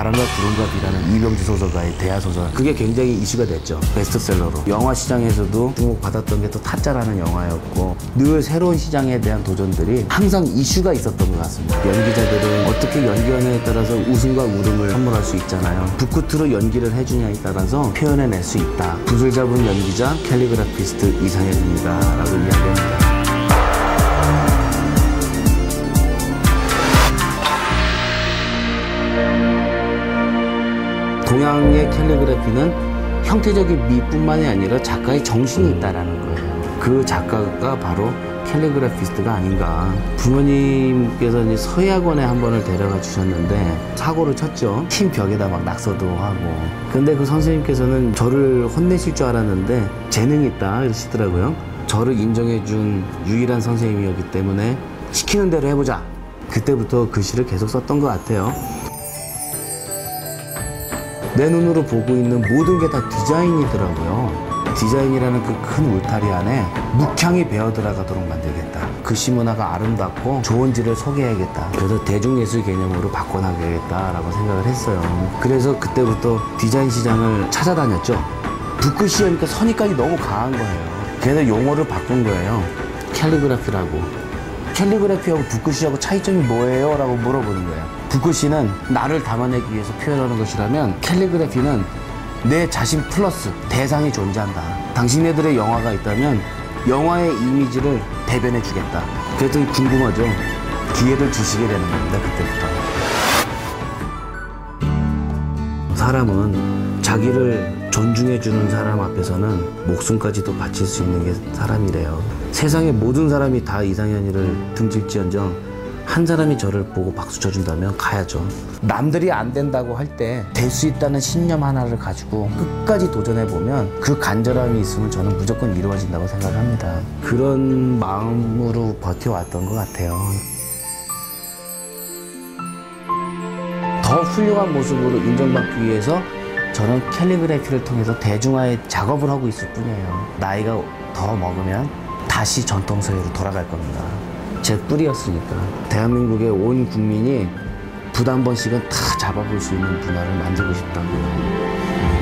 바람과 구름과 비라는 이병주 소설가의 대하 소설. 그게 굉장히 이슈가 됐죠. 베스트셀러로. 영화 시장에서도 주목받았던 게 또 타짜라는 영화였고 늘 새로운 시장에 대한 도전들이 항상 이슈가 있었던 것 같습니다. 연기자들은 어떻게 연기하냐에 따라서 웃음과 울음을 선물할 수 있잖아요. 북쿠트로 연기를 해주냐에 따라서 표현해낼 수 있다. 붓을 잡은 연기자 캘리그라피스트 이상혁입니다. 라고 이야기합니다 동양의 캘리그래피는 형태적인 미뿐만이 아니라 작가의 정신이 있다라는 거예요. 그 작가가 바로 캘리그래피스트가 아닌가. 부모님께서 이제 서예학원에 한 번을 데려가 주셨는데 사고를 쳤죠. 흰 벽에다 막 낙서도 하고. 근데 그 선생님께서는 저를 혼내실 줄 알았는데 재능이 있다 이러시더라고요. 저를 인정해준 유일한 선생님이었기 때문에 시키는 대로 해보자. 그때부터 글씨를 계속 썼던 것 같아요. 내 눈으로 보고 있는 모든 게 다 디자인이더라고요. 디자인이라는 그 큰 울타리 안에 묵향이 배어 들어가도록 만들겠다. 글씨 문화가 아름답고 좋은지를 소개해야겠다. 그래서 대중예술 개념으로 바꿔나가야겠다라고 생각을 했어요. 그래서 그때부터 디자인 시장을 찾아다녔죠. 붓글씨하니까 선입관이 너무 강한 거예요. 그래서 용어를 바꾼 거예요. 캘리그라피라고. 캘리그래피하고 붓글씨하고 차이점이 뭐예요? 라고 물어보는 거예요. 붓글씨는 나를 담아내기 위해서 표현하는 것이라면 캘리그래피는 내 자신 플러스 대상이 존재한다. 당신네들의 영화가 있다면 영화의 이미지를 대변해 주겠다. 그랬더니 궁금하죠? 기회를 주시게 되는 겁니다. 그때부터. 사람은 자기를 존중해주는 사람 앞에서는 목숨까지도 바칠 수 있는 게 사람이래요. 세상의 모든 사람이 다 이상현이를 등질지언정 한 사람이 저를 보고 박수 쳐준다면 가야죠. 남들이 안 된다고 할 때 될 수 있다는 신념 하나를 가지고 끝까지 도전해보면 그 간절함이 있으면 저는 무조건 이루어진다고 생각합니다. 그런 마음으로 버텨왔던 것 같아요. 더 훌륭한 모습으로 인정받기 위해서 저는 캘리그래피를 통해서 대중화의 작업을 하고 있을 뿐이에요. 나이가 더 먹으면 다시 전통서예로 돌아갈 겁니다. 제 뿌리였으니까. 대한민국의 온 국민이 부담 번씩은 다 잡아볼 수 있는 문화를 만들고 싶다고요.